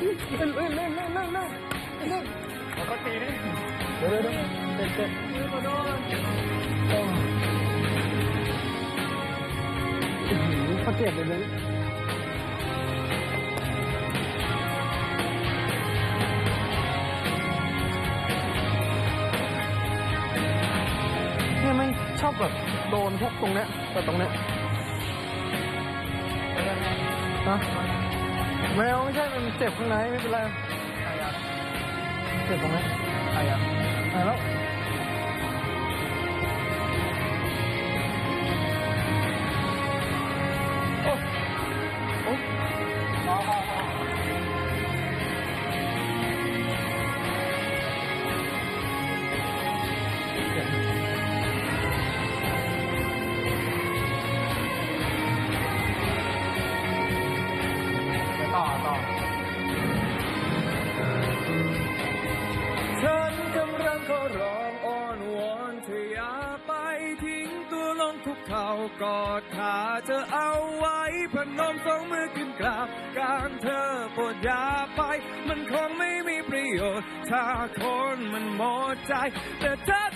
เล่นลื่นลื่นลื่นลื่นลื่นเอาก็ตีดิเดี๋ยวเดี๋ยวเดี๋ยวเดี๋ยวเขาเจ็บเลยเลยเนี่ยไม่ชอบแบบโดนพวกตรงเนี้ยแต่ตรงเนี้ยฮะ ไม่เอาไม่ใช่มันเจ็บข้างในไม่เป็นไรใครอะเจ็บตรงนี้ใครอะหา ธออย่าไปทิ้งตัวลงคุกเข่ากอดขาเธอเอาไว้พนมสองมือขึ้นกราบการเธอโปรดอย่าไป มันคงไม่มีประโยชน์ ถ้าคนมันหมดใจ แต่เธอ